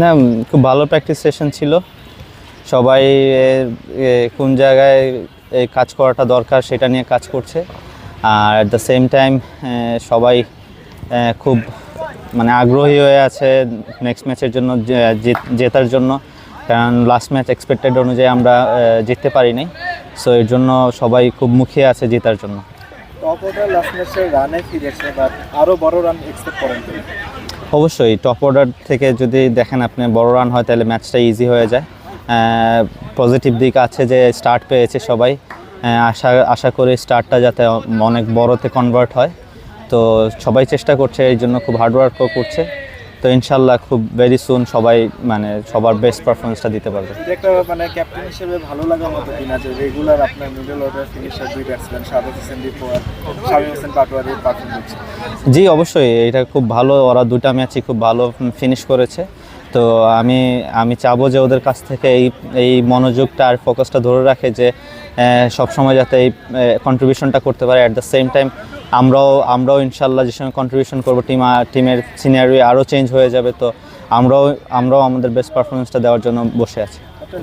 না খুব ভালো প্র্যাকটিস সেশন ছিল। সবাই কোন জায়গায় এই কাজ করাটা দরকার সেটা নিয়ে কাজ করছে। আর অ্যাট দ্য সেম টাইম সবাই খুব মানে আগ্রহী হয়ে আছে নেক্সট ম্যাচের জন্য জেতার জন্য। কারণ লাস্ট ম্যাচ এক্সপেক্টেড অনুযায়ী আমরা জিততে পারিনি সো এর জন্য সবাই খুব মুখিয়ে আছে জেতার জন্য। অবশ্যই টপ অর্ডার থেকে যদি দেখেন আপনি বড় রান হয়, তাহলে ম্যাচটা ইজি হয়ে যায়। পজিটিভ দিক আছে যে স্টার্ট পেয়েছে সবাই। আশা আশা করি স্টার্টটা যাতে অনেক বড়তে কনভার্ট হয়। তো সবাই চেষ্টা করছে, এই জন্য খুব হার্ডওয়ার্কও করছে। তো ইনশাল্লাহ খুব ভেরি সুন সবাই মানে সবার বেস্ট পারফরমেন্সটা দিতে পারবে। একটা মানে ক্যাপ্টেন হিসেবে ভালো লাগার মতো কিনা যে রেগুলার আপনার মিডল অর্ডার ফিনিশার দুই ব্যাটসম্যান সাদাত হোসেন শামীম হোসেন পাটোয়ারি জি অবশ্যই। এটা খুব ভালো ওরা দুটা ম্যাচই খুব ভালো ফিনিশ করেছে। তো আমি আমি চাবো যে ওদের কাছ থেকে এই এই মনোযোগটা আর ফোকাসটা ধরে রাখে যে সব সময় যাতে এই কন্ট্রিবিউশনটা করতে পারে। অ্যাট দ্য সেম টাইম আমরাও আমরাও ইনশাল্লাহ যে সময় কন্ট্রিবিউশন করব টিম টিমের সিনারি আরও চেঞ্জ হয়ে যাবে। তো আমরাও আমরাও আমাদের বেস্ট পারফরমেন্সটা দেওয়ার জন্য বসে আছি।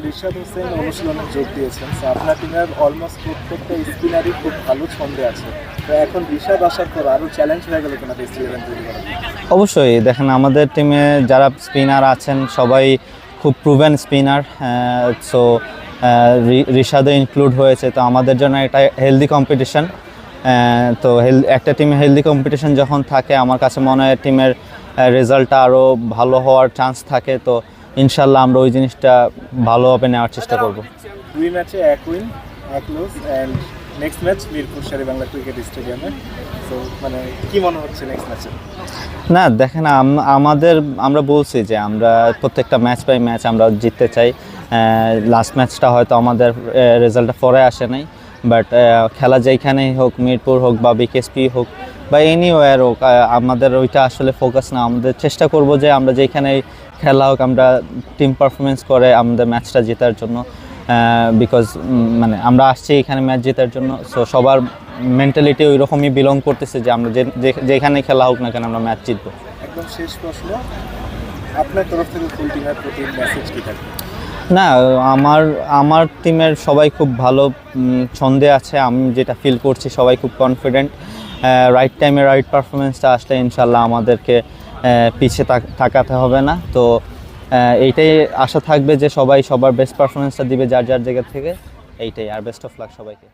রিশাদ হোসেন অনুশীলনে যোগ দিয়েছেন। আপনার টিমের অলমোস্ট প্রত্যেকটা স্পিনারই খুব ভালো ছন্দে আছে। তো এখন রিশাদ আসার পর আরও চ্যালেঞ্জ হয়ে গেল কিনা ইলেভেন তৈরি করা অবশ্যই, দেখেন আমাদের টিমে যারা স্পিনার আছেন, সবাই খুব প্রুভেন স্পিনার সো রিশাদও ইনক্লুড হয়েছে। তো আমাদের জন্য এটা হেলদি কম্পিটিশন তো একটা টিমে হেলদি কম্পিটিশন যখন থাকে, আমার কাছে মনে হয় টিমের রেজাল্টটা আরও ভালো হওয়ার চান্স থাকে। তো ইনশাল্লাহ আমরা ওই জিনিসটা ভালোভাবে নেওয়ার চেষ্টা করব। দুই ম্যাচে এক উইন এক and next match Mirpur Sher-e Bangla cricket স্টেডিয়ামে তো মানে কি মনে হচ্ছে নেক্সট ম্যাচে না দেখেন আমাদের আমরা বলছি যে আমরা প্রত্যেকটা ম্যাচ বাই ম্যাচ আমরা জিততে চাই। লাস্ট ম্যাচটা হয়তো আমাদের রেজাল্টটা পরে আসে নাই। বাট খেলা যেইখানেই হোক মিরপুর হোক বা বিকেএসপি হোক বা এনিওয়ার হোক আমাদের ওইটা আসলে ফোকাস না। আমাদের চেষ্টা করব যে আমরা যেইখানেই খেলা হোক আমরা টিম পারফরমেন্স করে আমাদের ম্যাচটা জেতার জন্য বিকজ মানে আমরা আসছি এখানে ম্যাচ জেতার জন্য সো সবার মেন্টালিটি ওই রকমই বিলং করতেছে যে আমরা যেখানে খেলা হোক না কেন আমরা ম্যাচ জিতবো। একদম শেষ প্রশ্ন আপনার তরফ থেকে ফুল টিমের প্রতি মেসেজ কি থাকবে? না আমার আমার টিমের সবাই খুব ভালো ছন্দে আছে আমি যেটা ফিল করছি সবাই খুব কনফিডেন্ট রাইট টাইমে রাইট পারফরমেন্সটা আসলে ইনশাল্লাহ আমাদেরকে আহ, পিছে তাকাতে হবে না। তো এইটাই আশা থাকবে যে সবাই সবার বেস্ট পারফরমেন্সটা দিবে যার যার জায়গা থেকে। এইটাই আর বেস্ট অফ লাক সবাইকে।